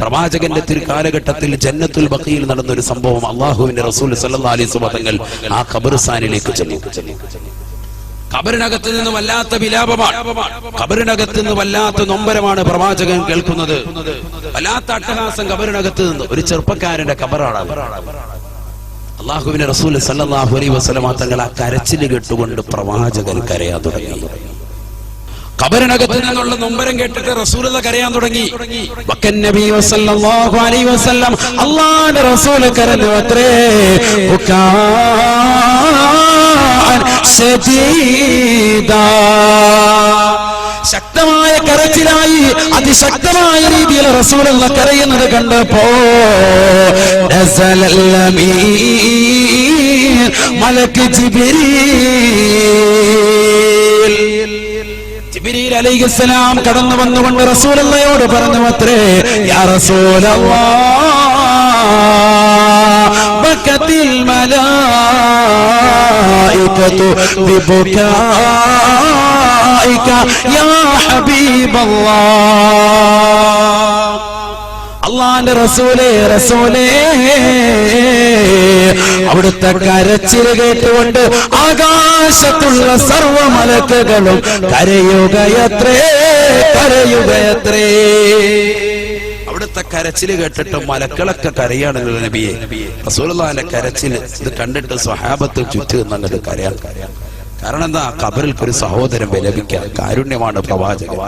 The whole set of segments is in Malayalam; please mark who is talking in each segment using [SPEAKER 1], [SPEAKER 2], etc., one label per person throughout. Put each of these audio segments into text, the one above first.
[SPEAKER 1] പ്രവാചകന്റെ തിരു കാലഘട്ടത്തിൽ ജന്നത്തുൽ ബക്കിയിൽ നടന്ന ഒരു സംഭവം അള്ളാഹുവിന്റെ റസൂൽ വസല്ലം ആ ഖബർസ്ഥാനിലേക്ക് ചെന്നു. ഖബറിനകത്ത് നിന്ന് വല്ലാത്ത വിലാപമാണ്. ഖബറിനകത്ത് നിന്ന് വല്ലാത്ത നൊമ്പരമാണ് പ്രവാചകൻ കേൾക്കുന്നത്. വല്ലാത്ത അട്ടഹാസം ഖബറിനകത്ത് നിന്ന്. ഒരു ചെറുപ്പക്കാരന്റെ ഖബറാണ് അള്ളാഹുവിന്റെ റസൂൽ സല്ലാഹു അലൈഹി വസല്ലമ തങ്ങൾ ആ കരച്ചിൽ കേട്ടുകൊണ്ട് പ്രവാചകൻ കരയാൻ തുടങ്ങി. ഖബറിനകത്ത് നിന്നുള്ള നൊമ്പരം കേട്ടിട്ട് റസൂലത കരയാൻ തുടങ്ങി. വക്കൻ നബി സല്ലല്ലാഹു അലൈഹി വസല്ലം അല്ലാഹുവിന്റെ റസൂൽ കരഞ്ഞു അത്രേ. ശക്തമായ കരച്ചിലായി അതിശക്തമായ രീതിയിൽ റസൂലുള്ള കരയുന്നത് കണ്ടപ്പോ മലക്ക് ജിബ്രീൽ. ജിബ്രീൽ അലൈഹിസ്സലാം കടന്നു വന്നുകൊണ്ട് റസൂലയോട് പറഞ്ഞു അത്രേ യാ റസൂലല്ലാഹ് ബക്കത്തിൽ മലായികതു ബിബുകായിക യാ ഹബീബല്ലാഹ് അള്ളാന്റെ റസൂലേ റസൂലേ. അവിടുത്തെ കരച്ചിൽ കേട്ടുകൊണ്ട് ആകാശത്തുള്ള സർവമലക്കുകളും കരയുകയത്രേ കരയുകയത്രേ. അവിടുത്തെ കരച്ചിൽ കേട്ടിട്ട് മലക്കളൊക്കെ കരയാണല്ലോ നബിയെ. റസൂലിന്റെ കരച്ചിൽ ഇത് കണ്ടിട്ട് സ്വഹാബത്ത് ചുറ്റും അങ്ങോട്ട് കരയാൻ. കാരണം എന്താ? കബറിൽ ഒരു സഹോദരൻ വിലപിക്കാൻ കാരുണ്യമാണ് പ്രവാചകൻ.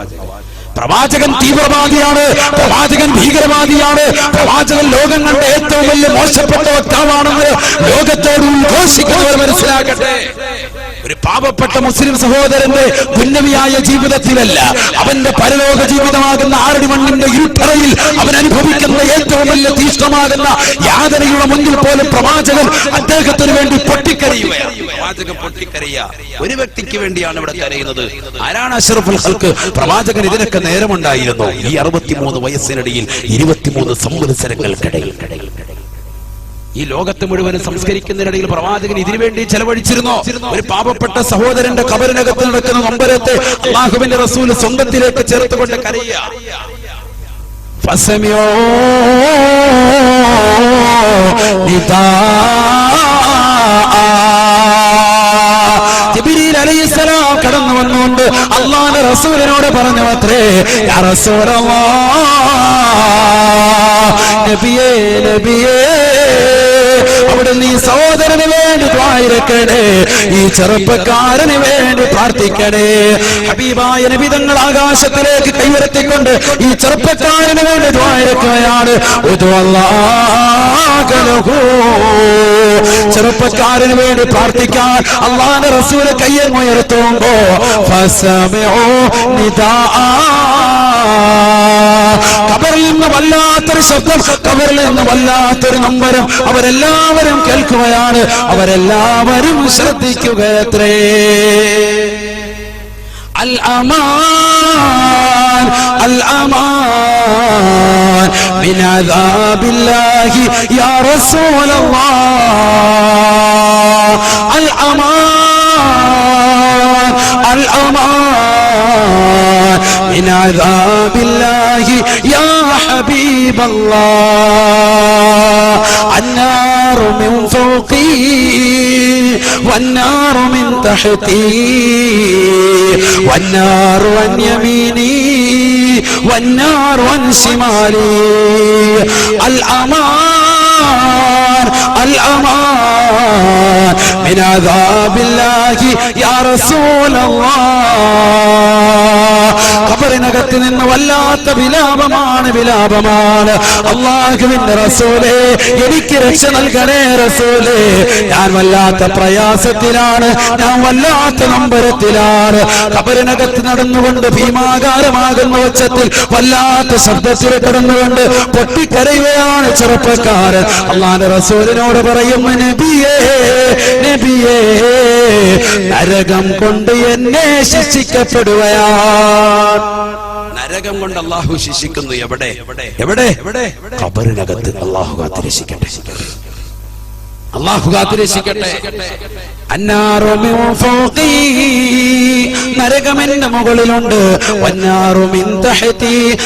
[SPEAKER 1] പ്രവാചകൻ തീവ്രവാദിയാണ് പ്രവാചകൻ ഭീകരവാദിയാണ്. പ്രവാചകൻ ലോകം കണ്ട ഏറ്റവും വലിയ മോശപ്പെട്ട വക്താവാണെന്ന് ലോകത്തോട് ഉദ്ഘോഷിക്കുന്നവർ മനസ്സിലാക്കട്ടെ. ഒരു പാപപ്പെട്ട മുസ്ലിം സഹോദരന്റെ ഉന്നമിയായ ജീവിതത്തിലല്ല അവന്റെ പരലോക ജീവിതമാകുന്ന ആറടി മണ്ണിന്റെ ഇരുട്ടറയിൽ അവൻ അനുഭവിക്കുന്ന ഏറ്റവും വലിയ തീഷ്ണമാകുന്ന യാതനയുടെ മുന്നിൽ പോലും പ്രവാചകൻ അദ്ദേഹത്തിന് വേണ്ടി പൊട്ടിക്കരയുകയാണ്. പ്രവാചകൻ പൊട്ടിക്കരയ ഒരു വ്യക്തിക്ക് വേണ്ടിയാണ് ഇവിടെ കരയുന്നത്. ആരാണ് അഷറഫുൽ ഹൽക്ക് പ്രവാചകൻ ഇതിനൊക്കെ നേരമുണ്ടായിരുന്നു. ഈ അറുപത്തിമൂന്ന് വയസ്സിനിടയിൽ ഇരുപത്തിമൂന്ന് സംവത്സരങ്ങൾക്കിടയിൽ. ഈ ലോകത്ത് മുഴുവനും സംസ്കരിക്കുന്നതിനിടയിൽ പ്രവാചകൻ ഇതിനുവേണ്ടി വേണ്ടി ചെലവഴിച്ചിരുന്നോ. ഒരു പാപപ്പെട്ട സഹോദരന്റെ കബറിനകത്ത് നടക്കുന്ന നൊമ്പരത്തെ അള്ളാഹുവിന്റെ റസൂൽ സ്വന്തത്തിലേക്ക് ചേർത്തുകൊണ്ട് കരയുക. കടന്നു വന്നുകൊണ്ട് അള്ളാന്റെ റസൂലിനോട് പറഞ്ഞു അത്രേ നബിയേ നബിയേ അവിടെ നീ സഹോദരന് വേണ്ടി ദ്വായിരക്കണേ ഈ ചെറുപ്പക്കാരന് വേണ്ടി പ്രാർത്ഥിക്കണേ. ഹബീബായ നബിതങ്ങൾ ആകാശത്തിലേക്ക് കൈവരത്തിക്കൊണ്ട് ഈ ചെറുപ്പക്കാരന് വേണ്ടി ദ്വായിരക്കുകയാണ് ചെറുപ്പക്കാരന് വേണ്ടി പ്രാർത്ഥിക്കാൻ അള്ളാന്റെ റസൂൽ കയ്യങ്ങുയർത്തുമ്പോ ഫസമയോ നിദാ. കബറിൽ നിന്ന് വല്ലാത്തൊരു ശബ്ദം കബറിൽ നിന്ന് വല്ലാത്തൊരു നമ്പരം അവരെല്ലാവരും കേൾക്കുകയാണ് അവരെല്ലാവരും ശ്രദ്ധിക്കുകയത്രേ അൽ അമാൻ അൽ അമാൻ من عذاب الله يا رسول الله الأمان الأمان من عذاب الله يا حبيب الله النار من فوقي والنار من تحتي والنار عن يميني والنار عن شمالي الأمان الأمان من عذاب الله يا رسول الله ഖബറിനകത്ത് നിന്ന് വല്ലാത്ത വിലാപമാണ് വിലാപമാണ് അള്ളാഹുവിന്റെ റസൂലേ എനിക്ക് രക്ഷ നൽകണേ റസൂലേ ഞാൻ വല്ലാത്ത പ്രയാസത്തിലാണ് ഞാൻ വല്ലാത്ത നമ്പരത്തിലാണ് ഖബറിനകത്ത് നടന്നുകൊണ്ട് ഭീമാകാരമാകുന്ന ഉച്ചത്തിൽ വല്ലാത്ത ശബ്ദത്തിൽ കിടന്നുകൊണ്ട് പൊട്ടിക്കരയുകയാണ് ചെറുപ്പക്കാരൻ അള്ളാന്റെ റസൂലിനോട് പറയും നബിയേ നബിയേ നരകം കൊണ്ട് എന്നെ ശിക്ഷിക്കപ്പെടുകയാണ്. നരകം കൊണ്ട് അള്ളാഹു ശിക്ഷിക്കുന്നു. എവിടെ? എവിടെ? എവിടെ? ഖബറിനകത്ത്. അള്ളാഹു കാത്തിരക്ഷിക്കട്ടെ. അള്ളാഹു കാത്തിരക്ഷിക്കട്ടെ. നരകമെന്റെ മുകളിലുണ്ട്.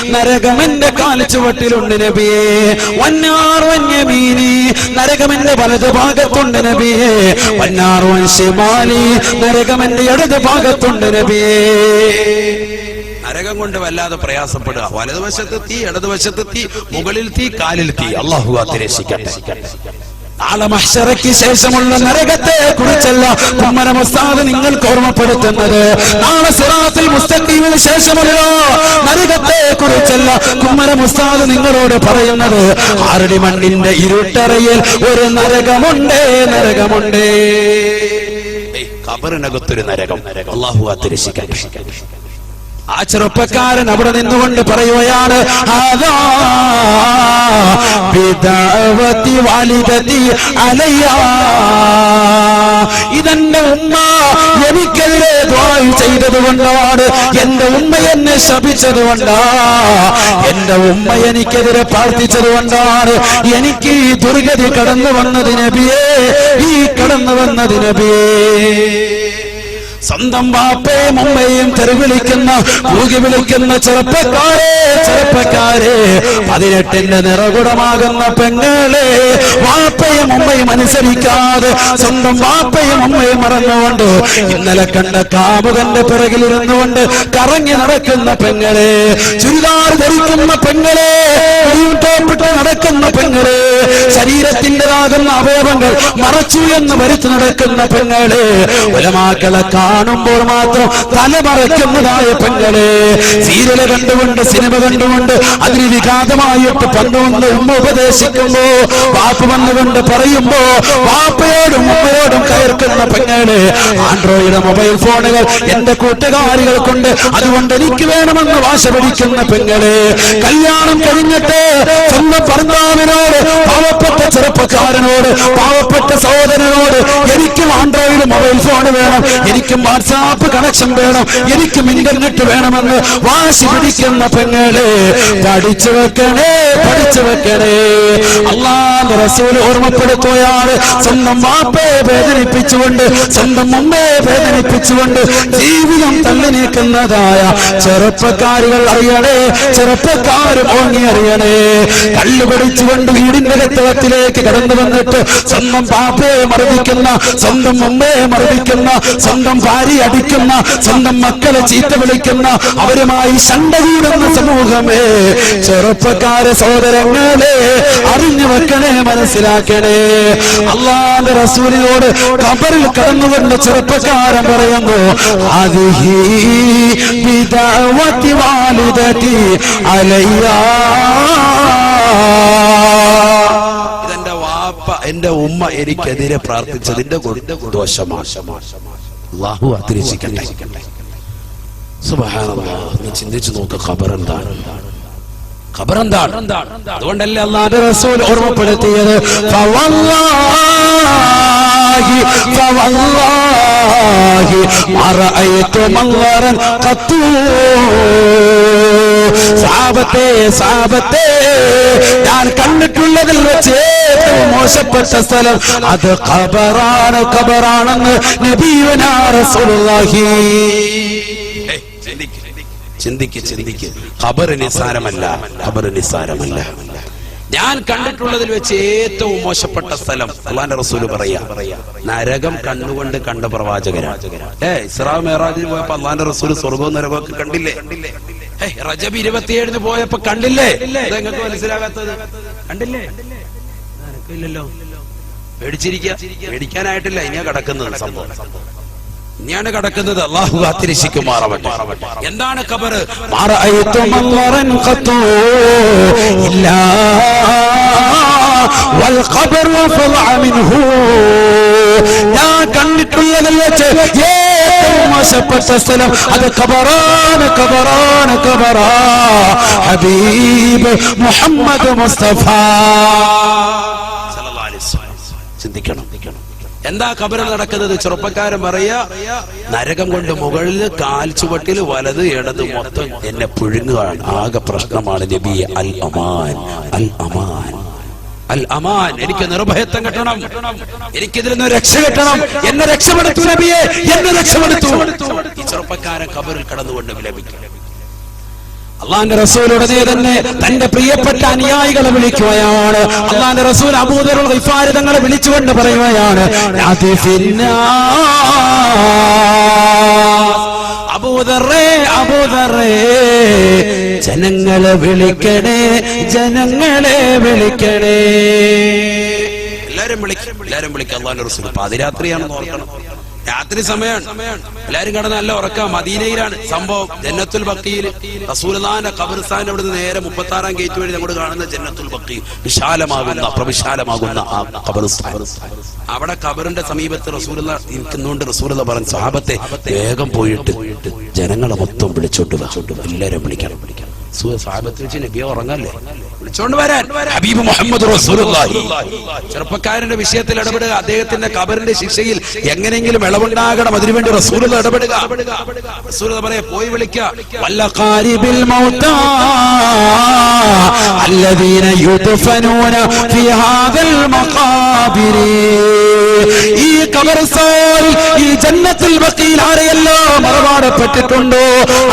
[SPEAKER 1] നരകമെന്റെ കാൽച്ചുവട്ടിലുണ്ട് നബിയേ. വന്നാറു യമീനി നരകമെന്റെ വലത് ഭാഗത്തുണ്ട് നബിയേ. വന്നാറു ശിമാലി നരകമെന്റെ ഇടത് ഭാഗത്തുണ്ട് നബിയേ. നരകം കൊണ്ട് വല്ലാതെ പ്രയാസപ്പെടുക. വലതുവശത്ത് തീ ഇടതുവശത്ത് തീ മുകളിൽ തീ കാലിൽ തീ. അള്ളാഹു കാത്തിരക്ഷിക്കട്ടെ. ശേഷമുള്ള നരകത്തെ കുറിച്ചല്ല കുമ്മന മുസ്താദ് നിങ്ങൾക്ക് ഓർമ്മപ്പെടുത്തുന്നത്. നാളെ സിറാത്തിൽ മുസ്തഖീമിന് ശേഷമുള്ള നരകത്തെ കുറിച്ചല്ല കുമ്മന മുസ്താദ് നിങ്ങളോട് പറയുന്നത്. ആരുടെ മണ്ണിന്റെ ഇരുട്ടറയിൽ ഒരു നരകമുണ്ട് നരകമുണ്ട്. കബറിനകത്തൊരു നരകം. അള്ളാഹു കാത്തിരക്ഷിക്കട്ടെ ആ ചെറുപ്പക്കാരൻ അവിടെ നിന്നുകൊണ്ട് പറയുകയാണ്. ഇതെന്റെ ഉമ്മ എനിക്കെതിരെ ദ്വായ് ചെയ്തത് കൊണ്ടാണ് എന്റെ ഉമ്മ എന്നെ ശപിച്ചത് കൊണ്ടാ എന്റെ ഉമ്മ എനിക്കെതിരെ പ്രാർത്ഥിച്ചത് കൊണ്ടാണ് എനിക്ക് ഈ ദുർഗതി കടന്നു വന്നതിനെ ഈ കടന്നു വന്നതിനെ സ്വന്തം ബാപ്പയും ഉമ്മയും തെരുവിളിക്കുന്ന കൂകി വിളിക്കുന്ന ചെറുപ്പക്കാരെ ചെറുപ്പക്കാരെ പതിനെട്ടിന്റെ നിറകുടമാകുന്ന പെങ്ങളെ വാപ്പയും ഉമ്മയും അനുസരിക്കാതെ സ്വന്തം വാപ്പയും ഉമ്മയും മറന്നുകൊണ്ട് ഇന്നലെ കണ്ട കാമുകന്റെ പിറകിലിരുന്നുകൊണ്ട് കറങ്ങി നടക്കുന്ന പെങ്ങളെ ചുരിദാർ ധരിക്കുന്ന പെങ്ങളെ നടക്കുന്ന പെങ്ങളെ ശരീരത്തിന്റെതാകുന്ന അവയവങ്ങൾ മറച്ചു എന്ന് വരുത്തി നടക്കുന്ന പെങ്ങളെ ഉലമാക്കളെ കാണുമ്പോൾ മാത്രം തല മറയ്ക്കുന്നതായ പെങ്ങളെ. സീരിയൽ കണ്ടുകൊണ്ട് സിനിമ കണ്ടുകൊണ്ട് അതിന് വിഘാതമായിട്ട് പണ്ടുകൊണ്ട് ഉമ്മ ഉപദേശിക്കുമ്പോ വാപ്പ് വന്നുകൊണ്ട് പറയുമ്പോ വാപ്പയോടും ഉമ്മയോടും കയർക്കുന്ന പെങ്ങളെ ആൻഡ്രോയിഡ് മൊബൈൽ ഫോണുകൾ എന്റെ കൂട്ടുകാരികൾ കൊണ്ട് അതുകൊണ്ട് എനിക്ക് വേണമെന്ന് വാശ പിടിക്കുന്ന പെങ്ങളെ കല്യാണം കഴിഞ്ഞിട്ട് സ്വന്തം ഭർത്താവിനോട് പാവപ്പെട്ട ചെറുപ്പക്കാരനോട് പാവപ്പെട്ട സഹോദരനോട് എനിക്കും ആൻഡ്രോയിഡ് മൊബൈൽ ഫോൺ വേണം. എനിക്കും വാട്സാപ്പ് കണക്ഷൻ വേണം. എനിക്കും ഇന്റർനെറ്റ് വേണമെന്ന് വാശി പിടിക്കുന്ന പെങ്ങളെ പഠിച്ചു വെക്കണേ പഠിച്ചു വെക്കണേ. അള്ളാന്റെ റസൂൽ ഓർമ്മപ്പെടുത്തുകയാണ്. സ്വന്തം വാപ്പയെ വേദനിപ്പിച്ചുകൊണ്ട് സ്വന്തം ഉമ്മയെ വേദനിപ്പിച്ചുകൊണ്ട് ജീവിതം തള്ളി നീക്കുന്നതായ ചെറുപ്പക്കാരികൾ അറിയണേ ചെറുപ്പക്കാരും ഓങ്ങി അറിയണേ. കല്ലുപിടിച്ചുകൊണ്ട് വീടിന്റെ കത്തകത്തിലേക്ക് കടന്നു വന്നിട്ട് സ്വന്തം പാപ്പയെ മർദ്ദിക്കുന്ന സ്വന്തം ഉമ്മയെ മർദ്ദിക്കുന്ന സ്വന്തം ഭാര്യ അടിക്കുന്ന സ്വന്തം മക്കളെ ചീത്ത വിളിക്കുന്ന അവരുമായി ശണ്ട കൂടുന്ന സമൂഹമേ. ചെറുപ്പക്കാരെ സഹോദരങ്ങളെ അറിഞ്ഞു വെക്കണേ മനസ്സിലാക്കണേ. അള്ളാന്റെ റസൂലിനോട് കബറിൽ കടന്നുകൊണ്ട് ചെറുപ്പക്കാരൻ പറയുന്നു അതിഹി വാലിദതി അലയ്യാ. എന്റെ ഉമ്മ എനിക്കെതിരെ പ്രാർത്ഥിച്ചതിന്റെ ദോഷമാണ്. അള്ളാഹു. നീ ചിന്തിച്ചു നോക്ക ഖബർ എന്താണ് ഖബർ എന്താണ് അതുകൊണ്ടല്ലേ അള്ളാഹുവിന്റെ റസൂൽ ഓർമ്മപ്പെടുത്തിയത്? ഫവല്ലാഹി ഫവല്ലാഹി رأيت منظرا ഖത്തു സാപത്തെ സാപത്തെ. ഞാൻ കണ്ടിട്ടുള്ളതിൽ വെച്ച് ഏറ്റവും മോശപ്പെട്ട സ്ഥലം അത് ഖബറാണ് ഖബറാണെന്ന് റസൂലുള്ളാഹി. ചിന്തിക്ക് ചിന്തിക്ക് ഖബർ നിസാരമല്ല ഖബർ നിസാരമല്ല ഞാൻ കണ്ടിട്ടുള്ളതിൽ വെച്ച് ഏറ്റവും മോശപ്പെട്ട സ്ഥലം അള്ളാന്റെ റസൂൽ പറയാ നരകം കണ്ടുകൊണ്ട് കണ്ട പ്രവാചകരാ ഏ ഇസ്രാ മേറാജിന് പോയപ്പോ അള്ളാന്റെ റസൂൽ സ്വർഗവും നരകവും ഒക്കെ കണ്ടില്ലേ? റജബ് ഇരുപത്തിയേഴിന് പോയപ്പോ കണ്ടില്ലേ? നിങ്ങൾക്ക് മനസ്സിലാകാത്തത്. കണ്ടില്ലേ? ഇല്ലല്ലോ പേടിച്ചിരിക്കുക പേടിക്കാനായിട്ടില്ല ഇനിയാ കിടക്കുന്നത് സംഭവം. ഇനിയാണ് കിടക്കുന്നത് അള്ളാഹു കാത്തിരക്ഷിക്കുമാറാവട്ടെ എന്താണ് ഖബർ മറഅയ്തു ഞാൻ കണ്ടിട്ടുള്ളതിൽ വെച്ച് ഏറ്റവും മോശപ്പെട്ട സ്ഥലം അത് കബറാണ് കബറാണ് കബറാ ഹബീബ് മുഹമ്മദ് മുസ്തഫ. ചിന്തിക്കണം. എന്താ കബറിൽ നടക്കുന്നത്? ചെറുപ്പക്കാരൻ പറയാ നരകം കൊണ്ട് മുകളിൽ കാൽ ചുവട്ടിൽ വലത് ഇടത് മൊത്തം എന്നെ പുഴുങ്ങുകയാണ്. ആകെ പ്രശ്നമാണ് നബി അൽ അമാൻ അൽ അമാൻ. അൽ അമാൻ എനിക്ക് നിർഭയത്വം കിട്ടണം. എനിക്കിതിൽ നിന്ന് രക്ഷ കിട്ടണം. എന്നെ രക്ഷപ്പെടുത്തു നബിയെ എന്നെ രക്ഷപ്പെടുത്തു. ഈ ചെറുപ്പക്കാരൻ കബറിൽ കടന്നുകൊണ്ട് വിലപിക്കും. അള്ളാന്റെ റസൂൽ ഉടനെ തന്നെ തന്റെ പ്രിയപ്പെട്ട അനുയായികളെ വിളിക്കുകയാണ്. അള്ളാന്റെ റസൂൽ തങ്ങളെ വിളിച്ചുകൊണ്ട് പറയുകയാണ് ജനങ്ങളെ വിളിക്കണേ ജനങ്ങളെ വിളിക്കണേ. എല്ലാരും വിളിക്കും എല്ലാരും വിളിക്കാം. അള്ളാന്റെ റസൂൽ പാതിരാത്രിയാണെന്ന് ഓർക്കണം. രാത്രി സമയമാണ് എല്ലാരും കടന്ന് നല്ല ഉറക്കാം. മദീനയിലാണ് സംഭവം. ജന്നത്തുൽ ബക്കിയിൽ റസൂലാന്റെ കബർസാൻ അവിടെ അവിടുന്ന് നേരെ മുപ്പത്തി ആറാം ഗേറ്റ് വഴി നമ്മൾ കാണുന്ന ജന്നത്തുൽ ബക്കി വിശാലമാകുന്ന പ്രവിശാലമാകുന്ന ആ കബർസ്ഥാൻ അവിടെ കബറിന്റെ സമീപത്ത് റസൂല ഇരിക്കുന്നുണ്ട് റസൂല പറഞ്ഞ സഹാബത്തെ വേഗം പോയിട്ട് ജനങ്ങളെ മൊത്തം വിളിച്ചോണ്ട് വാ. എല്ലാരും വിളിക്കണം വിളിക്കണം. സാഹബത്ത് വെച്ച് നബിയെ ഉറങ്ങല്ലേ വിളിച്ചോണ്ട് വരാൻ ഹബീബ് മുഹമ്മദ് റസൂലുള്ളാഹി ചെറുപ്പക്കാരന്റെ വിഷയത്തിൽ ഇടപെടുക അദ്ദേഹത്തിന്റെ കബറിന്റെ ശിക്ഷയിൽ എങ്ങനെയെങ്കിലും ഇളവുണ്ടാകണം അതിനുവേണ്ടി റസൂൽ ഇടപെടുക റസൂൽ പറയാ പോയി വിളിക്ക വല്ല ഖാരിബിൽ മൗതാ الذين يدفنون في هذا المقابر ഈ കബർസ്ഥാൻ ഈ ജന്നത്തിൽ ബക്കിയിൽ ആരെയെല്ലാം മറവാടപ്പെട്ടിട്ടുണ്ടോ?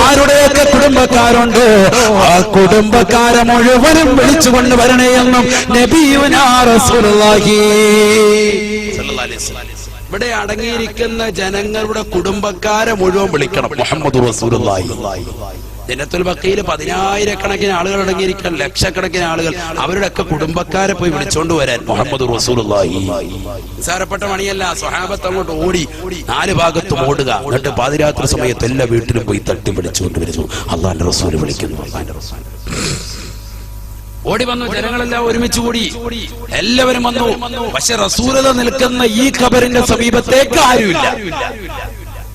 [SPEAKER 1] ആരുടെയൊക്കെ കുടുംബക്കാരുണ്ടോ? ആ കുടുംബക്കാരെ മുഴുവനും വിളിച്ചുകൊണ്ട് വരണേ എന്നും നബിയുനാ റസൂലുള്ളാഹി. ഇവിടെ അടങ്ങിയിരിക്കുന്ന ജനങ്ങളുടെ കുടുംബക്കാരെ മുഴുവൻ വിളിക്കണം. മുഹമ്മദ് റസൂലുള്ളാഹി. ജനത്തുൽ ബക്കയിൽ പതിനായിരക്കണക്കിന് ആളുകൾ അടങ്ങിയിരിക്കാൻ ലക്ഷക്കണക്കിന് ആളുകൾ അവരുടെ ഒക്കെ കുടുംബക്കാരെ പോയി വിളിച്ചോണ്ട് വരാൻ മുഹമ്മദ് റസൂലുള്ളാഹി. നിസ്സാരപ്പെട്ട മണിയല്ല സ്വഹാബത്ത് അങ്ങോട്ട് ഓടി നാല് ഭാഗത്തും ഓടുക. എന്നിട്ട് പാതിരാത്രി സമയത്ത് എല്ലാ വീട്ടിലും പോയി തട്ടി വിളിച്ചുകൊണ്ട് വരുന്നു. അള്ളാന്റെ റസൂൽ വിളിക്കുന്നു. ഓടി വന്നു ജനങ്ങളെല്ലാം ഒരുമിച്ച് കൂടി. എല്ലാവരും വന്നു. പക്ഷെ റസൂലത നിൽക്കുന്ന ഈ ഖബറിന്റെ സമീപത്തേക്ക് ആരുമില്ല.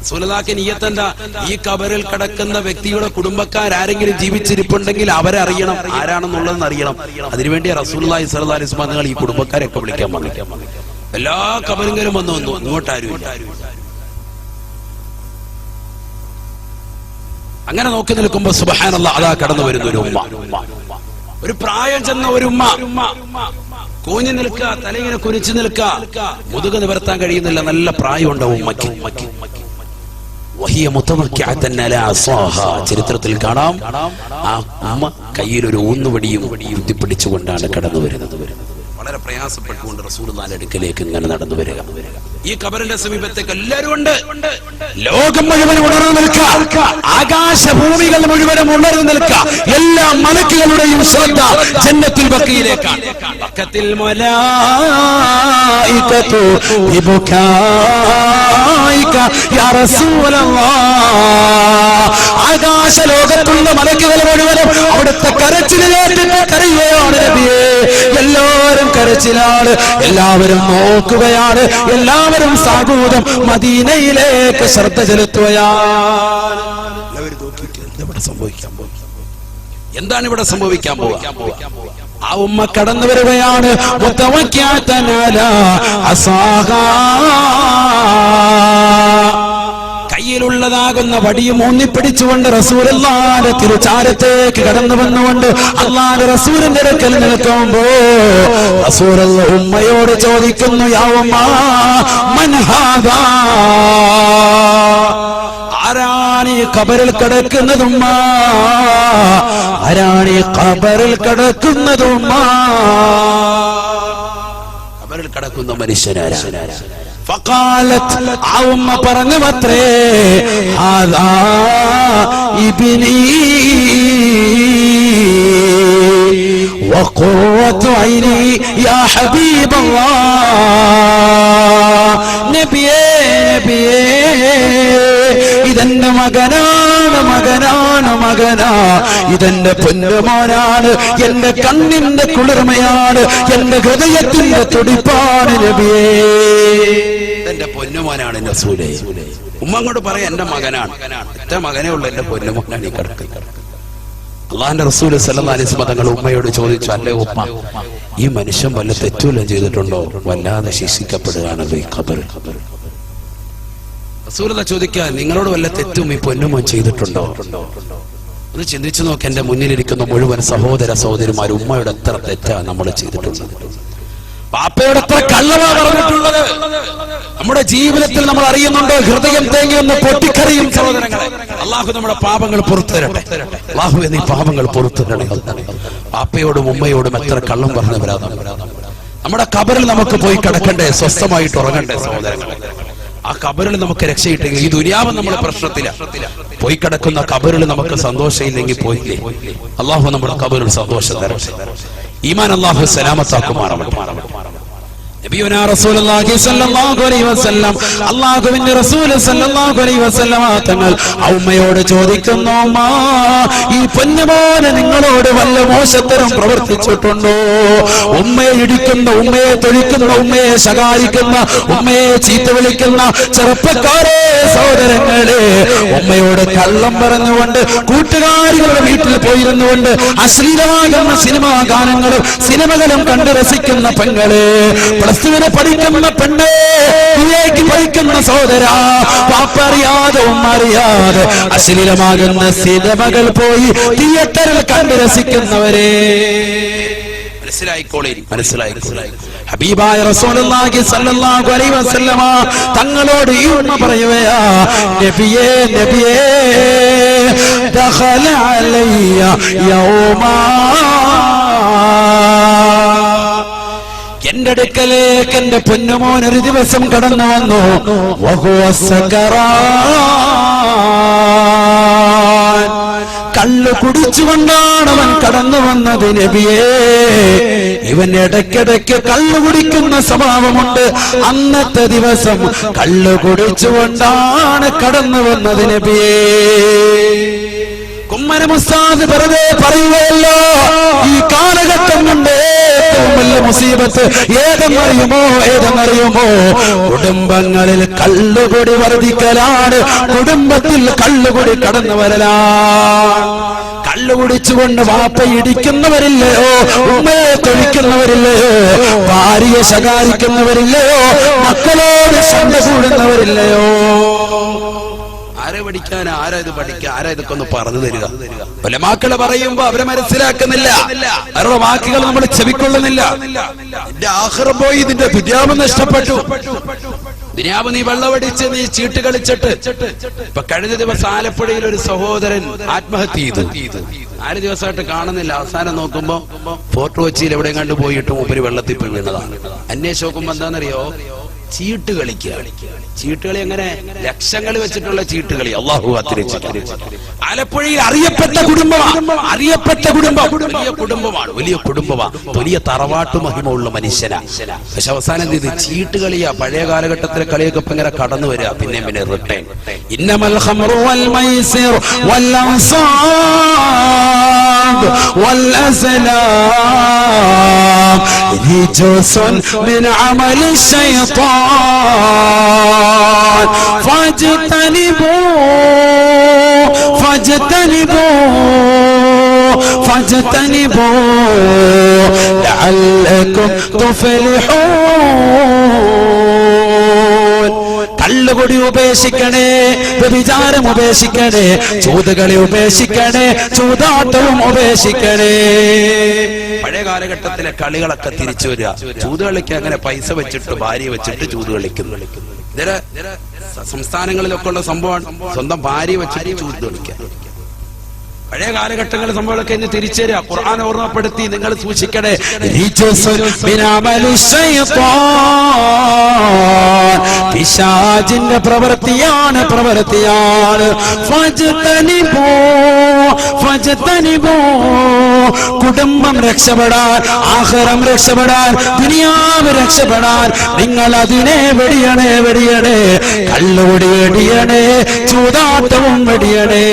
[SPEAKER 1] റസൂലതാക്ക് നീയത്തല്ല ഈ കബറിൽ കിടക്കുന്ന വ്യക്തിയുടെ കുടുംബക്കാരെങ്കിലും ജീവിച്ചിരിപ്പുണ്ടെങ്കിൽ അവരെ അറിയണം. ആരാണെന്നുള്ളതെന്ന് അറിയണം. അതിനുവേണ്ടി റസൂലി സലഹ് നിങ്ങൾ ഈ കുടുംബക്കാരെയൊക്കെ വിളിക്കാൻ വന്നു. എല്ലാ കബറിങ്കലും വന്നു വന്നു. അങ്ങോട്ടാരും അങ്ങനെ നോക്കി നിൽക്കുമ്പോ സുബഹാനല്ല അതാ കടന്നു വരുന്ന ഒരു ഉമ്മ. ഒരു പ്രായം ചെന്ന ഒരു ഉമ്മ. കൂഞ്ഞു നിൽക്ക തലയിങ്ങനെ കുനിച്ചു നിൽക്ക മുതുക നിവർത്താൻ കഴിയുന്നില്ല. നല്ല പ്രായമുണ്ട് ആ ഉമ്മയ്ക്ക്. ചരിത്രത്തിൽ കാണാം. ആ അമ്മ കയ്യിൽ ഒരു ഊന്നുവടിയും ഉയർത്തിപ്പിടിച്ചുകൊണ്ടാണ് കടന്നു വരുന്നത് വളരെ പ്രയാസപ്പെട്ടുകൊണ്ട് റസൂലുള്ളാഹിന്റെ അടുക്കലേക്ക് ഇങ്ങനെ നടന്നു വരിക. ഈ കബറിന്റെ സമീപത്തേക്ക് എല്ലാവരും ഉണ്ട്. ലോകം മുഴുവൻ ഉണർന്നു നിൽക്ക ആകാശഭൂമികൾ മുഴുവനും ഉണർന്നു നിൽക്ക എല്ലാ മലക്കുകളുടെയും ശ്രദ്ധ ജന്നത്തിൽ ബക്കിയിലേക്കാണ്. ബക്കത്തിൽ യാ ആകാശ ലോകത്തുള്ള മലക്കുകൾ മുഴുവനും അവിടുത്തെ കരച്ചിൽ കരയുകയാണ് നബിയേ. എല്ലാവരും കരച്ചിലാണ്. എല്ലാവരും നോക്കുകയാണ്. എല്ലാവരും സാഗൂതം മദീനയിലേക്ക് ശ്രദ്ധ ചെലുത്തുകയാണ്. സംഭവിക്കാൻ? എന്താണ് ഇവിടെ സംഭവിക്കാൻ പോകുക? ആ ഉമ്മ കടന്നു വരികയാണ്. മുത്തവയ്ക്കാത്തനാല അസാഹാ. കയ്യിലുള്ളതാകുന്ന വടിയും ഊന്നിപ്പിടിച്ചുകൊണ്ട് റസൂലല്ലാന്റെ തിരുചാരത്തേക്ക് കടന്നു വന്നുകൊണ്ട് അള്ളാന്റെ റസൂലിന്റെ അടുക്കൽ നിൽക്കുമ്പോ റസൂലല്ല ഉമ്മയോട് ചോദിക്കുന്നു യാവമ്മ മൻഹാദാ ആരാണ് കബറിൽ കിടക്കുന്നതുമ്മ കിടക്കുന്ന മനുഷ്യനാരാ? ആ ഉമ്മ പറഞ്ഞു അത്രേ ഹാദാ ഇബ്നീ وقرة عيني يا حبيب الله നബിയേ നബിയേ ഇതെന്റെ മകനാണ് മകനാണ് മകനാ ഇതെന്റെ പൊന്നുമോനാണ് എന്റെ കണ്ണിന്റെ കുളിർമയാണ് എന്റെ ഹൃദയത്തിന്റെ തുടിപ്പാണ് നബിയേ എന്റെ പൊന്നുമോനാണ് എന്റെ സൂര്യ ഉമ്മ അങ്ങോട്ട് പറയാം എന്റെ മകനാണ്. എന്റെ മകനേ ഉള്ളു എന്റെ പൊന്നുമോനാണ് ഈ കിടക്കുന്നത് അള്ളാഹിന്റെ അലൈഹി വസല്ലം തങ്ങൾ ഉമ്മയോട് ചോദിച്ചു അല്ലേ ഉമ്മ ഈ മനുഷ്യൻ വല്ല തെറ്റുവല്ലം ചെയ്തിട്ടുണ്ടോ? വല്ലാതെ ശിക്ഷിക്കപ്പെടുകയാണല്ലോ ഈ ഖബർ. റസൂലത ചോദിക്കാൻ നിങ്ങളോട് വല്ല തെറ്റും ഈ പൊന്നുമോൻ ചെയ്തിട്ടുണ്ടോ? ഒന്ന് ചിന്തിച്ചു നോക്ക് എന്റെ മുന്നിലിരിക്കുന്ന മുഴുവൻ സഹോദര സഹോദരിമാർ ഉമ്മയുടെ എത്ര തെറ്റാ നമ്മൾ ചെയ്തിട്ടുള്ളത്. പാപ്പയുടെ എത്ര കള്ളമാ പറഞ്ഞിട്ടുള്ളത്. നമ്മുടെ ജീവിതത്തിൽ നമ്മൾ അറിയുന്നുണ്ട് ഹൃദയം തേങ്ങി ഒന്ന് പൊട്ടിക്കറിയും. സഹോദരങ്ങളെ അള്ളാഹു നമ്മുടെ പാപങ്ങൾ പുറത്തു തരട്ടെ. അള്ളാഹു എന്നീ പാപങ്ങൾ പുറത്തു തരണേ. പാപ്പയോടും ഉമ്മയോടും എത്ര കള്ളം പറഞ്ഞവരാ. നമ്മുടെ കബറിൽ നമുക്ക് പോയി കിടക്കണ്ടേ? സ്വസ്ഥമായിട്ട് ഉറങ്ങണ്ടേ സഹോദരങ്ങളെ? ആ കബറിൽ നമുക്ക് രക്ഷയിട്ടെങ്കിൽ ഈ ദുര്യാവ് നമ്മൾ പ്രശ്നത്തില. പോയി കിടക്കുന്ന കബറിൽ നമുക്ക് സന്തോഷമില്ലെങ്കിൽ പോയില്ലേ? അള്ളാഹു നമ്മുടെ കബറിൽ സന്തോഷം തരട്ടെ. ഈമാൻ അള്ളാഹു സലാമത്താക്കുമാറാവട്ടെ. തങ്ങൾ ആ ഉമ്മയോട് ചോദിക്കുന്നു ഈ പൊന്നുപോലെ നിങ്ങളോട് വല്ല മോശത്തരം പ്രവർത്തിച്ചിട്ടുണ്ടോ? ഉമ്മയെ ഇടിക്കുന്ന ഉമ്മയെ തൊഴിക്കുന്ന ഉമ്മയെ ശകാരിക്കുന്ന ഉമ്മയെ ചീത്ത വിളിക്കുന്ന ചെറുപ്പക്കാരെ സഹോദരങ്ങളെ. ഉമ്മയോട് കള്ളം പറഞ്ഞുകൊണ്ട് കൂട്ടുകാരികളുടെ വീട്ടിൽ പോയിരുന്നുകൊണ്ട് അശ്ലീലമാകുന്ന സിനിമാ ഗാനങ്ങളും സിനിമകളും കണ്ട് രസിക്കുന്ന പെങ്ങളെ പ്ലസ്റ്റുവിനെ പഠിക്കുന്ന പെണ്ണേ പഠിക്കുന്ന സഹോദര പാപ്പറിയാതെ ഉമ്മറിയാതെ അശ്ലീലമാകുന്ന സിനിമകൾ പോയി തിയേറ്ററിൽ കണ്ടു രസിക്കുന്നവരെ. ഹബീബായ റസൂലുള്ളാഹി അലൈഹി വസല്ലമ തങ്ങളോട് ഈ ഉമ്മ പറയുകയാ നബിയേ നബിയേ ദഖല അലയ്യ യൗമാ. എന്റെ അടുക്കലേക്ക് എന്റെ പൊന്നുമോൻ ഒരു ദിവസം കടന്നു വന്നു. കള്ളു കുടിച്ചുകൊണ്ടാണ് അവൻ കടന്നു വന്നത് നബിയേ. ഇവൻ ഇടയ്ക്കിടയ്ക്ക് കള്ളു കുടിക്കുന്ന സ്വഭാവമുണ്ട്. അന്നത്തെ ദിവസം കള്ളു കുടിച്ചുകൊണ്ടാണ് കടന്നു വന്നത് നബിയേ. കുമ്മന മുസ്താദ് വെറുതെ പറയുകയല്ലോ. ഈ കാലഘട്ടം കൊണ്ട് ഏറ്റവും വലിയ മുസീബത്ത് ഏതെന്നറിയുമോ ഏതെന്നറിയുമോ കുടുംബങ്ങളിൽ കള്ളുകൂടി വർദ്ധിക്കലാണ്. കുടുംബത്തിൽ കള്ളുകൂടി കടന്നു വരലാണ്. കള്ളു കുടിച്ചുകൊണ്ട് വാപ്പ ഇടിക്കുന്നവരില്ലയോ? ഉമ്മയെ തൊഴിക്കുന്നവരില്ലയോ? ഭാര്യയെ ശകാരിക്കുന്നവരില്ലയോ? മക്കളോട് ശ്രദ്ധ കൂടുന്നവരില്ലയോ? ആരെ പഠിക്കാൻ ആരാ ഇത് പഠിക്കാൻ ആരാ ഇതൊക്കെ ഒന്ന് പറഞ്ഞു തരിക? മാക്കൾ പറയുമ്പോ അവരെ മനസ്സിലാക്കുന്നില്ല. അവരുടെ വാക്കുകൾ നമ്മൾ ചെവിക്കൊള്ളുന്നില്ല. എന്റെ ആഹ്റം പോയി ഇതിന്റെ ദുര്യാമം നഷ്ടപ്പെട്ടു. ദുര്യാവ് നീ വെള്ളമടിച്ച് നീ ചീട്ട് കളിച്ചിട്ട്. ഇപ്പൊ കഴിഞ്ഞ ദിവസം ആലപ്പുഴയിൽ ഒരു സഹോദരൻ ആത്മഹത്യ ചെയ്തു. നാല് ദിവസമായിട്ട് കാണുന്നില്ല. അവസാനം നോക്കുമ്പോ ഫോർട്ട് കൊച്ചിയിൽ എവിടെയും കണ്ടു പോയിട്ട് മൂപ്പര് വെള്ളത്തിൽ വീണതാണ്. അന്വേഷിച്ച് നോക്കുമ്പോ എന്താണെന്നറിയോ? ചീട്ട് കളിക്കുക ചീട്ടുകളി എങ്ങനെ ലക്ഷങ്ങൾ വെച്ചിട്ടുള്ള ചീട്ടുകളി അള്ളാഹു അത്തിരിച്ചു ആലപ്പുഴയിൽ അറിയപ്പെട്ട കുടുംബമാണ് അറിയപ്പെട്ട കുടുംബം വലിയ കുടുംബമാണ് വലിയ കുടുംബമാണ് വലിയ തറവാട്ടു മഹിമയുള്ള മനുഷ്യനാ പക്ഷെ അവസാനം എന്ത് ചെയ്ത് ചീട്ടുകളിയാ പഴയ കാലഘട്ടത്തിലെ കളിയൊക്കെ ഇപ്പൊ ഇങ്ങനെ കടന്നു വരിക പിന്നെ പിന്നെ റിട്ടേൺ ഇന്നമൽ ഖമറു വൽ മൈസിർ വൽ അൻസാബ് വൽ അസ്ലാം رجس من عمل الشيطان فاجتنبوا فاجتنبوا فاجتنبوا. لعلكم تفلحون. കള്ളുകൊടി ഉപേക്ഷിക്കണേ വ്യഭിചാരം ഉപേക്ഷിക്കണേ ചൂതുകളി ഉപേക്ഷിക്കണേ ചൂതാട്ടവും ഉപേക്ഷിക്കണേ. പഴയ കാലഘട്ടത്തിലെ കളികളൊക്കെ തിരിച്ചു വരിക. ചൂതുകളിക്ക് അങ്ങനെ പൈസ വെച്ചിട്ട് ഭാര്യ വെച്ചിട്ട് ചൂത് കളിക്കുന്നു. സംസ്ഥാനങ്ങളിലൊക്കെ ഉള്ള സംഭവമാണ്. സ്വന്തം ഭാര്യ വെച്ചിട്ട് ചൂത് കളിക്കുക. പഴയ കാലഘട്ടങ്ങളിൽ നമ്മളൊക്കെ ഇന്ന് തിരിച്ചു തരിക ഖുർആൻ ഓർമ്മപ്പെടുത്തി നിങ്ങൾ സൂക്ഷിക്കണേ. പിശാചിന്റെ പ്രവൃത്തിയാണ് പ്രവൃത്തിയാണ്. കുടുംബം രക്ഷപ്പെടാൻ ആഹാരം രക്ഷപ്പെടാൻ ദുനിയാവ് രക്ഷപ്പെടാൻ. നിങ്ങൾ അതിനെ വെടിയണേ വെടിയണേ. കള്ളോടി വെടിയണേ ചൂതാട്ടവും വെടിയണേ.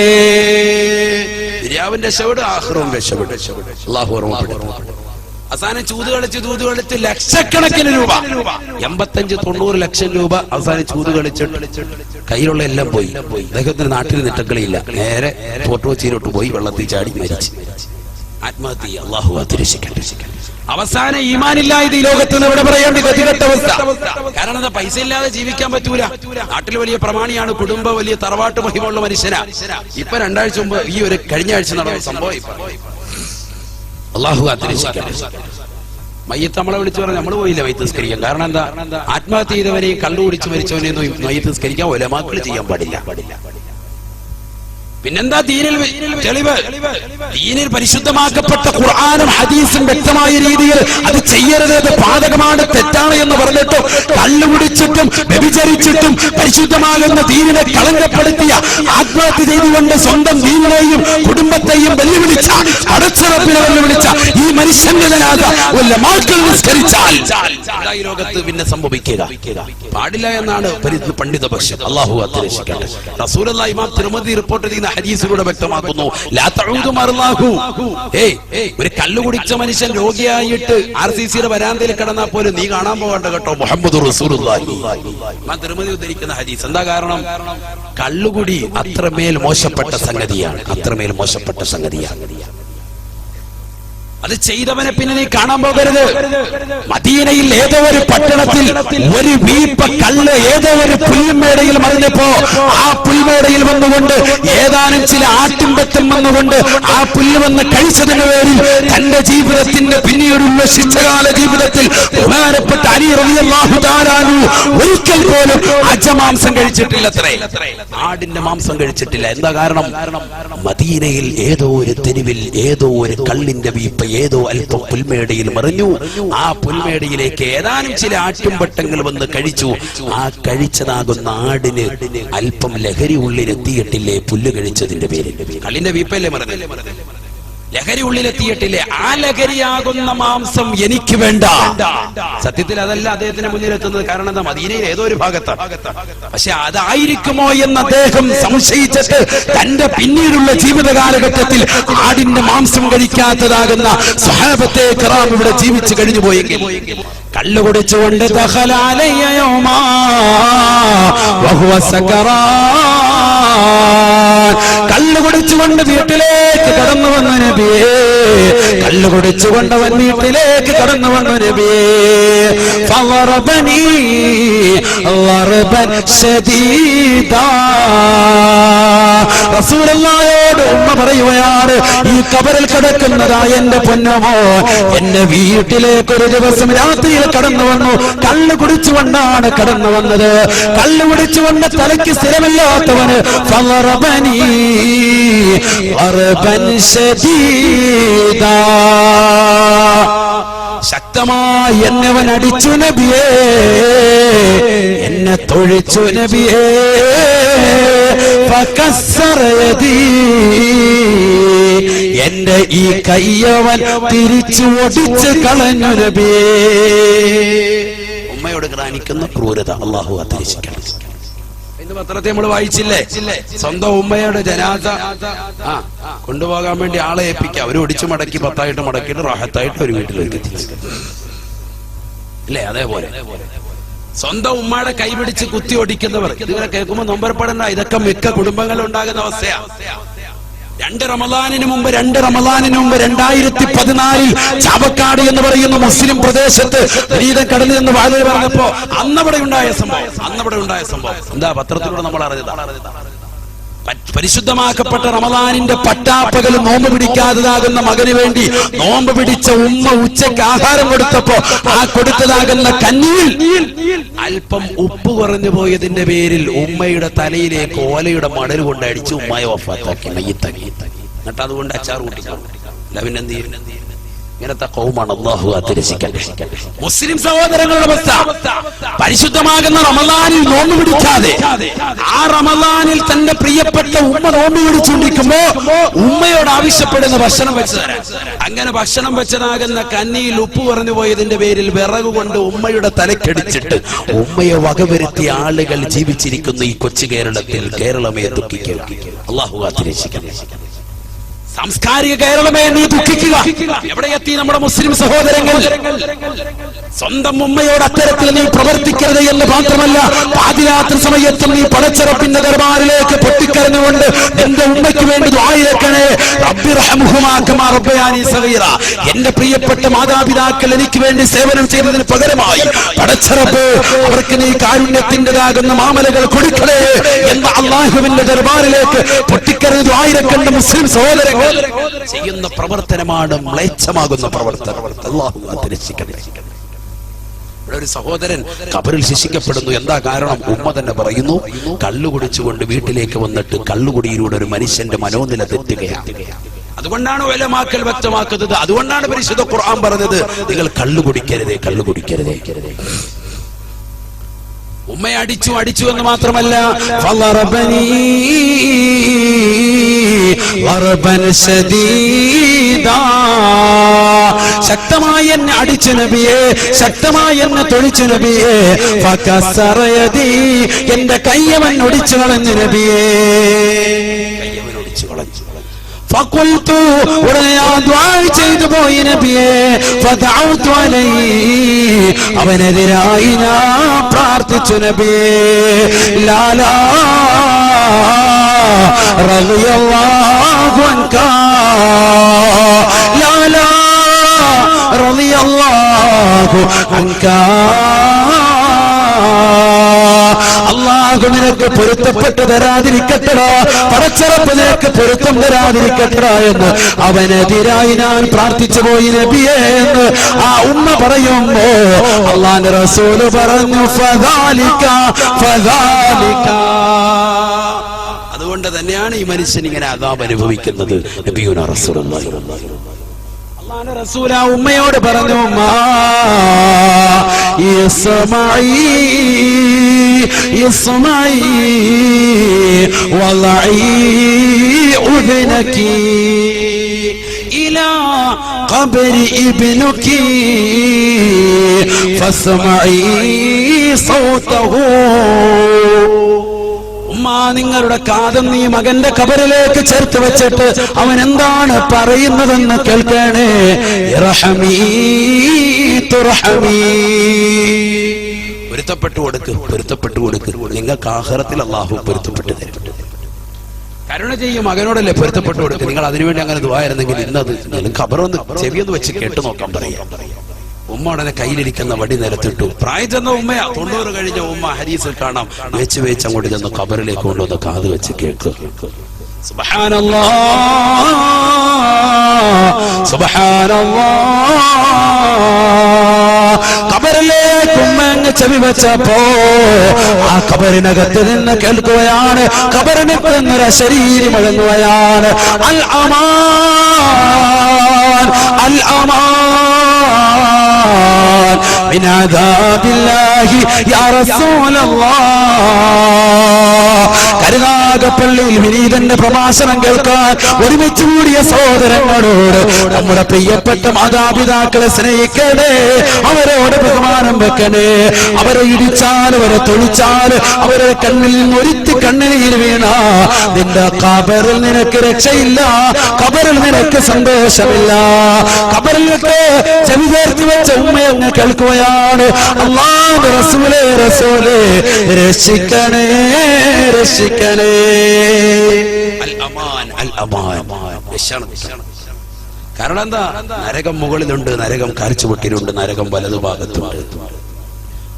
[SPEAKER 1] ദുര്യാവിന്റെ ശവട് ആഹ്റോന്റെ രക്ഷപ്പെട്ടു അള്ളാഹു അവസാനം ചൂത് കളിച്ച് ചൂത് കളിച്ച് ലക്ഷക്കണക്കിന് രൂപ. എൺപത്തഞ്ച് തൊണ്ണൂറ് ലക്ഷം രൂപ അവസാനം ചൂത് കളിച്ച് കയ്യിലുള്ള എല്ലാം പോയി. അദ്ദേഹത്തിന് നാട്ടിൽ നിട്ടക്കളിയില്ല. നേരെ ഫോട്ടോ പോയി വെള്ളത്തിൽ ചാടി മരിച്ചു. ആത്മഹത്യ അള്ളാഹു അള്ളാഹു അതിരക്ഷിക്കട്ടെ അവസാനം ഈമാനില്ലായത് ഈ ലോകത്ത് നിന്ന് ഇവിടെ പറയേണ്ടി ഗതികെട്ട അവസ്ഥ. കാരണം എന്താ? പൈസ ഇല്ലാതെ ജീവിക്കാൻ പറ്റൂല. നാട്ടിൽ വലിയ പ്രമാണിയാണ് കുടുംബ വലിയ തറവാട്ട് മഹിമുള്ള മനുഷ്യനാ. ഇപ്പൊ രണ്ടാഴ്ച മുമ്പ് ഈ ഒരു കഴിഞ്ഞ ആഴ്ച നടന്ന സംഭവം. അള്ളാഹു മയ്യത്ത് നമ്മളെ വിളിച്ചു പറഞ്ഞാൽ നമ്മൾ പോയില്ല മയ്യത്ത് നിസ്കരിക്കാൻ? കാരണം എന്താ? ആത്മഹത്യ ചെയ്തവനെയും കള്ളു കുടിച്ച് മരിച്ചവനെയും മയ്യത്ത് നിസ്കരിക്കാൻ ഒലമാക്കൾ ചെയ്യാൻ പാടില്ല. പിന്നെന്താ ദീനിൽ തെളിവ്? ദീനിൽ പരിശുദ്ധമാക്കപ്പെട്ട ഖുർആാനും ഹദീസും വ്യക്തമായ രീതിയിൽ അത് ചെയ്യരുത് അത് പാതകമാണ് തെറ്റാണ് എന്ന് പറഞ്ഞിട്ടും കല്ലുപിടിച്ചിട്ടും വ്യഭിചരിച്ചിട്ടും പരിശുദ്ധമാകുന്ന ദീനിനെ കളങ്കപ്പെടുത്തിയ ആത്മഹത്യ ചെയ്തുകൊണ്ട് സ്വന്തം ദീനിനെയും കുടുംബത്തെയും വെല്ലുവിളിച്ച അടച്ചുറപ്പിനെ വെല്ലുവിളിച്ച ഈ ഈ ലോകത്ത് പിന്നെ സംഭവിക്കുക. പാടില്ല എന്നാണ് പണ്ഡിത പക്ഷം അള്ളാഹു അത്രേഷിക്കട്ടെ റസൂൽ റിപ്പോർട്ട് ചെയ്യുന്ന ഹദീസിലൂടെ വ്യക്തമാക്കുന്നു. ഒരു കല്ലു കുടിച്ച മനുഷ്യൻ രോഗിയായിട്ട് ആർ സി സിയുടെ വരാന്തയിൽ കിടന്നാൽ പോലും നീ കാണാൻ പോകണ്ട കേട്ടോ മുഹമ്മദ് ഉദ്ധരിക്കുന്ന ഹദീസ് എന്താ കാരണം? കള്ളുകുടി അത്രമേൽ മോശപ്പെട്ട സംഗതിയാണ് അത്രമേൽ മോശപ്പെട്ട സംഗതിയാണ്. അത് ചെയ്തവനെ പിന്നെ നീ കാണാൻ പോകരുത്. മദീനയിൽ ഏതോ ഒരു പട്ടണത്തിൽ ഒരു വീപ്പ കല്ല് ഏതോ ഒരു പുൽമേടയിൽ മറിഞ്ഞപ്പോ ആ പുൽമേടയിൽ വന്നുകൊണ്ട് ഏതാനും ചില ആട്ടിൻപറ്റം വന്നുകൊണ്ട് ആ പുല്ല് വന്ന് കഴിച്ചതിന് പേരിൽ തന്റെ ജീവിതത്തിന്റെ പിന്നീടുള്ള ശിക്ഷകാല ജീവിതത്തിൽ ഉപകാരപ്പെട്ട അലി റളിയല്ലാഹു തആല ഒരിക്കൽ പോലും അജമാംസം കഴിച്ചിട്ടില്ലത്രേ. ആടിന്റെ മാംസം കഴിച്ചിട്ടില്ല. എന്താ കാരണം? മദീനയിൽ ഏതോ ഒരു തെരുവിൽ ഏതോ ഒരു കള്ളിന്റെ വീപ്പ ഏതോ അല്പം പുൽമേടയിൽ മറിഞ്ഞു. ആ പുൽമേടയിലേക്ക് ഏതാനും ചില ആട്ടുംപട്ടങ്ങൾ വന്ന് കഴിച്ചു. ആ കഴിച്ചതാകുന്ന ആടിന് അല്പം ലഹരി ഉള്ളിലെത്തിയിട്ടില്ലേ പുല്ല് കഴിച്ചതിന്റെ പേരിൽ. കള്ളിന്റെ വീപ്പല്ലേ മറന്നില്ലേ ലഹരി ഉള്ളിലെത്തിയിട്ടില്ലേ? ആ ലഹരിയാകുന്ന മാംസം എനിക്ക് വേണ്ട. സത്യത്തിൽ അതല്ല അദ്ദേഹത്തിന്റെ മുന്നിലെത്തുന്നത്. കാരണം എന്താ? മദീനയിൽ ഏതോ ഒരു ഭാഗത്ത് പക്ഷെ അതായിരിക്കുമോ എന്ന് അദ്ദേഹം സംശയിച്ചിട്ട് തന്റെ പിന്നീടുള്ള ജീവിത കാലഘട്ടത്തിൽ ആടിന്റെ മാംസം കഴിക്കാത്തതാകുന്ന സഹാബത്തെ കറാം ഇവിടെ ജീവിച്ചു കഴിഞ്ഞു പോയെങ്കിൽ കള്ളു കുടിച്ചുകൊണ്ട് ദഖലാലയ്യയോമാ വഹുവ സക്കറാൻ കുടിച്ചുകൊണ്ട് വീട്ടിലേക്ക് കടന്നു വന്ന നബിയേ. കള്ളു കുടിച്ചുകൊണ്ടവൻ വീട്ടിലേക്ക് കടന്നു വന്ന റസൂലുള്ളാഹിയോട് ഉമ്മ പറയുകയാണ് ഈ കബറിൽ കിടക്കുന്നതായ എന്റെ പൊന്നമോ? എന്റെ വീട്ടിലേക്ക് ഒരു ദിവസം രാത്രിയിൽ കടന്നു വന്നു. കള്ളു കുടിച്ചുകൊണ്ടാണ് കടന്നു വന്നത്. കള്ളു കുടിച്ചുകൊണ്ട് തലയ്ക്ക് സ്ഥിരമില്ലാത്തവന് ഫളറബനി ളറബൻ ശദീദാ ശക്തമായി എന്നവൻ അടിച്ചു നബിയേ. എന്നെ തൊഴിച്ചു നബിയേ. എന്റെ ഈ കയ്യവൻ തിരിച്ചു ഒടിച്ച് കളഞ്ഞു നബിയേ. ഉമ്മയോട് കാണിക്കുന്ന ക്രൂരത അള്ളാഹു അന്തരിച്ചിക്കണം ഇന്ന് പത്രത്തെ നമ്മൾ വായിച്ചില്ലേ? സ്വന്തം ഉമ്മയുടെ ജനാസ. ആ കൊണ്ടുപോകാൻ വേണ്ടി ആളെ ഏൽപ്പിക്കുക അവർ ഒടിച്ചു മടക്കി പത്തായിട്ട് മടക്കിയിട്ട് റാഹത്തായിട്ട് ഒരു വീട്ടിലേക്ക് അല്ലേ അതേപോലെ. സ്വന്തം ഉമ്മയുടെ കൈപിടിച്ച് കുത്തി ഒടിക്കുന്നവർ ഇതിങ്ങനെ കേൾക്കുമ്പോൾ നൊമ്പരപ്പെടണ്ട ഇതൊക്കെ മിക്ക കുടുംബങ്ങളിൽ ഉണ്ടാകുന്ന അവസ്ഥയാ. രണ്ട് റമദാനിന് മുമ്പ് രണ്ട് റമദാനിന് മുമ്പ് രണ്ടായിരത്തി പതിനാലിൽ ചാവക്കാട് എന്ന് പറയുന്ന മുസ്ലിം പ്രദേശത്ത് ഗീതം കടന്നു എന്ന് വാതിൽ പറഞ്ഞപ്പോ അന്നവിടെ ഉണ്ടായ സംഭവം. അന്നവിടെ ഉണ്ടായ സംഭവം. എന്താ പത്രത്തിലൂടെ നമ്മൾ അറിഞ്ഞതാണ് പരിശുദ്ധമാക്കപ്പെട്ട റമദാനിന്റെ പട്ടാപ്പകൽ നോമ്പ് പിടിക്കാത്തതാകുന്ന മകന് വേണ്ടി നോമ്പ് പിടിച്ച ഉമ്മ ഉച്ചയ്ക്ക് ആഹാരം കൊടുത്തപ്പോ ആ കൊടുത്തതാകുന്ന കന്നിയിൽ അല്പം ഉപ്പ് കുറഞ്ഞു പോയതിന്റെ പേരിൽ ഉമ്മയുടെ തലയിലേക്ക് ഓലയുടെ മടൽ കൊണ്ട് അടിച്ച് ഉമ്മയെ ഒഫാത്താക്കി മയ്യത്താക്കി. എന്നിട്ട് അതുകൊണ്ട് അച്ചാർ കൂട്ടിക്കാം. അല്ല പിന്നെന്ത് ചെയ്യും? ഇങ്ങനത്തെ കൗമാണ് അള്ളാഹു അതിരസിക്കട്ടെ മുസ്ലിം സഹോദരങ്ങളുടെ അവസ്ഥ. പരിശുദ്ധമാകുന്ന റമദാനിൽ നോമ്പ് പിടിക്കാതെ ആ റമദാനിൽ തന്റെ പ്രിയപ്പെട്ട ഉമ്മ നോമ്പ് പിടിച്ചുകൊണ്ടിരിക്കുമ്പോ ഉമ്മയോട് ആവശ്യപ്പെടുന്ന ഭക്ഷണം വെച്ചു അങ്ങനെ ഭക്ഷണം വെച്ചതാകുന്ന കന്നിയിൽ ഉപ്പ് പറഞ്ഞു പോയതിന്റെ പേരിൽ വിറക് കൊണ്ട് ഉമ്മയുടെ തലക്കടിച്ചിട്ട് ഉമ്മയെ വകവരുത്തിയ ആളുകൾ ജീവിച്ചിരിക്കുന്ന ഈ കൊച്ചു കേരളത്തിൽ. കേരളമേ ദുഃഖിക്കുക അള്ളാഹു അതിരക്ഷിക്കണം സാംസ്കാരിക കേരളമേ നീ ദുഃഖിക്കുക. എവിടെ എത്തി നമ്മുടെ മുസ്ലിം സഹോദരങ്ങൾ? സ്വന്തം ഉമ്മയോട് അത്തരത്തിൽ നീ പ്രവർത്തിക്കരുത് എന്ന് മാത്രമല്ല പാതിരാത്രി സമയത്തും നീ പടച്ചിറപ്പിന്റെ ദർബാറിലേക്ക് പൊട്ടിക്കരഞ്ഞുകൊണ്ട് എന്റെ ഉമ്മയ്ക്ക് വേണ്ടി ദ്വായിരക്കണേ എന്റെ പ്രിയപ്പെട്ട മാതാപിതാക്കൾ എനിക്ക് വേണ്ടി സേവനം ചെയ്തതിന് പകരമായി പടച്ചിറപ്പ് അവർക്ക് നീ കാരുണ്യത്തിന്റെതാകുന്ന മാമലകൾ കൊടുക്കണേ എന്ന അള്ളാഹുവിന്റെ ദർബാറിലേക്ക് പൊട്ടിക്കരഞ്ഞു ദ്വായിരക്കണ്ട മുസ്ലിം സഹോദരങ്ങൾ ചെയ്യുന്ന പ്രവർത്തനമാണ് മ്ലേച്ഛമാകുന്ന പ്രവർത്തനം. അള്ളാഹു അതിരക്ഷിക്കണേ ഇവിടെ ഒരു സഹോദരൻ കബറിൽ ശിക്ഷിക്കപ്പെടുന്നു. എന്താ കാരണം? ഉമ്മ തന്നെ പറയുന്നു കള്ളു കുടിച്ചുകൊണ്ട് വീട്ടിലേക്ക് വന്നിട്ട് കള്ളുകുടിയിലൂടെ ഒരു മനുഷ്യന്റെ മനോനില തെറ്റുകയാണ്. അതുകൊണ്ടാണ് വിലമാക്കൽ വ്യക്തമാക്കുന്നത്. അതുകൊണ്ടാണ് പരിശുദ്ധ ഖുർആൻ പറഞ്ഞത് നിങ്ങൾ കള്ളു കുടിക്കരുതേ കള്ളു കുടിക്കരുതേ. ഉമ്മയെ അടിച്ചു അടിച്ചു എന്ന് മാത്രമല്ല ളറബൻ ശദീദാ. ശക്തമായി എന്നെ അടിച്ചു നബിയെ ശക്തമായി എന്നെ തൊഴിച്ചു നബിയെ ഫകസറയദീ. എന്റെ കയ്യവൻ ഒടിച്ചു കളഞ്ഞു നബിയെ അവനെതിരായി ഞാൻ പ്രാർത്ഥിച്ചു നബിയെ ലാലാ റളിയല്ലാഹു അൻക. ലാലാ റളിയല്ലാഹു അൻക. അള്ളാഹു നിനക്ക് പൊരുത്തപ്പെട്ട് തരാതിരിക്കട്ടടാ. പടച്ചറപ്പ് നിനക്ക് പൊരുത്തം തരാതിരിക്കട്ടടാ എന്ന് അവനെതിരായി ഞാൻ പ്രാർത്ഥിച്ചു പോയി നബിയെ എന്ന് ആ ഉമ്മ പറയുമ്പോ അള്ളാന്റെ റസൂൽ പറഞ്ഞു ഫദാലിക്ക ഫദാലിക. അതുകൊണ്ട് തന്നെയാണ് ഈ മനുഷ്യൻ ഇങ്ങനെ അതാബ് അനുഭവിക്കുന്നത് നബിയുന റസൂലുള്ളാഹി അള്ളാന്റെ റസൂൽ ആ ഉമ്മയോട് പറഞ്ഞു ഉമ്മ ഇസ്മഈ ഇസ്മഈ വളഈ ഉദ്നകി إلى قبر ابنك فاسمعي صوته ഉമ്മ നിങ്ങളുടെ കാതം നീ മകന്റെ കബറിലേക്ക് ചേർത്ത് വെച്ചിട്ട് അവൻ എന്താണ് പറയുന്നതെന്ന് കേൾക്കണേ? ഇറഹമീ തുറഹമീ. പൊരുത്തപ്പെട്ടു കൊടുക്ക് പൊരുത്തപ്പെട്ടു കൊടുക്ക്. നിങ്ങൾക്ക് ആഹാരത്തിൽ അള്ളാഹു പൊരുത്തപ്പെട്ടു തരും. കരുണ ചെയ്യും മകനോടല്ലേ പൊരുത്തപ്പെട്ടു കൊടുക്ക്. നിങ്ങൾ അതിനുവേണ്ടി അങ്ങനെ ദുവായിരുന്നെങ്കിൽ ഇന്നത് ഞാൻ ഖബറൊന്ന് ചെവിയൊന്ന് വെച്ച് കേട്ടു നോക്കാൻ പറയാം. ഉമ്മ ഉടനെ കയ്യിലിരിക്കുന്ന വടി നിരത്തിട്ടു പ്രായം ചെന്ന ഉമ്മയാ. തൊണ്ണൂറ് കഴിഞ്ഞ ഉമ്മ ഹരീസിൽ കാണാം. വെച്ച് വെച്ച് അങ്ങോട്ട് ചെന്ന് കബറിലേക്ക് കൊണ്ടുവന്ന് കാത് വെച്ച് കേക്ക്. അങ്ങ് ചെവി വെച്ചപ്പോ ആ കബറിനകത്ത് നിന്ന് കേൾക്കുകയാണ്. കബറിന് നിന്നൊരു ശരീരം മുഴങ്ങുകയാണ്. അൽ അമാൻ അൽ അമാൻ من عذاب الله يا رسول الله കരുനാഗപ്പള്ളിയിൽ വിനീതന്റെ പ്രഭാഷണം കേൾക്കാൻ ഒരുമിച്ച് കൂടിയ സഹോദരങ്ങളോട് നമ്മുടെ പ്രിയപ്പെട്ട മാതാപിതാക്കളെ സ്നേഹിക്കണേ. അവരോട് ബഹുമാനം വെക്കണേ. അവരെ ഇടിച്ചാൽ അവരെ തൊഴിച്ചാൽ അവരെ കണ്ണിൽ ഒരുത്തി കണ്ണിനീർ വീണ. നിന്റെ കബറിൽ നിനക്ക് രക്ഷയില്ല. കബറിൽ നിനക്ക് സന്തോഷമില്ല. കബറിൽ ചെവി ചേർത്ത് വെച്ച ഉമ്മയങ്ങ് കേൾക്കുകയാണ്. അള്ളാഹ് റസൂലേ റസൂലേ രക്ഷിക്കണേ. അൽ അമാൻ അൽ അമാൻ. കാരണം എന്താ? നരകം മുകളിലുണ്ട് നരകം കാഴ്ചവെട്ടിലുണ്ട് നരകം വലതുഭാഗത്തുണ്ട്.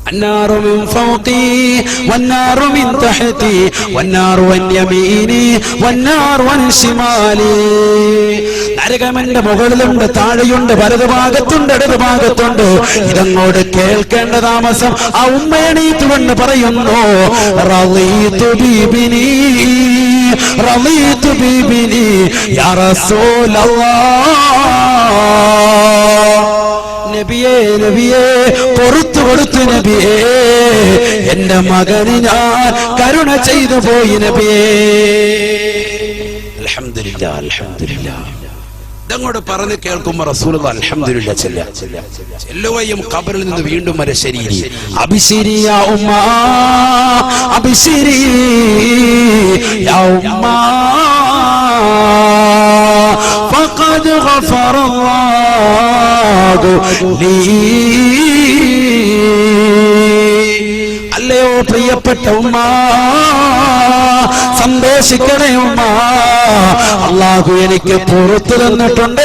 [SPEAKER 1] النار من فوقي والنار من تحتي والنار عن يميني والنار عن شمالي നരകം എന്റെ മുകളിലുണ്ട് താഴെയുണ്ട് വലതു ഭാഗത്തുണ്ട് ഇടതു ഭാഗത്തുണ്ട് ഇതങ്ങോട്ട് കേൾക്കേണ്ട താമസം ആ ഉമ്മയണീത്തുകൊണ്ട് പറയുന്നു റളീതു ബിബിനി റളീതു ബിബിനി യാ റസൂലല്ലാഹ് നബിയേ നബിയേ പുറത്തു കൊടുത്തു നബിയേ. എന്റെ മകന് ഞാൻ കരുണ ചെയ്തു പോയി നബിയേ. അൽഹംദുലില്ലാ അൽഹംദുലില്ലാ. ഇതങ്ങോട്ട് പറഞ്ഞ് കേൾക്കുമ്പോ റസൂൽ അൽഹംദുലില്ലാ ചെല്ല. ചെല്ലുകയും ഖബറിൽ നിന്ന് വീണ്ടും വരെ ശരീരി. അബിശിരി യാ ഉമ്മ അബിശിരി യാ ഉമ്മ. فقد غفر الله لي അല്ലയോ പ്രിയപ്പെട്ട ഉമ്മ സന്തോഷിക്കണേ ഉമ്മ അള്ളാഹു എനിക്ക് പുറത്തു തന്നിട്ടുണ്ട്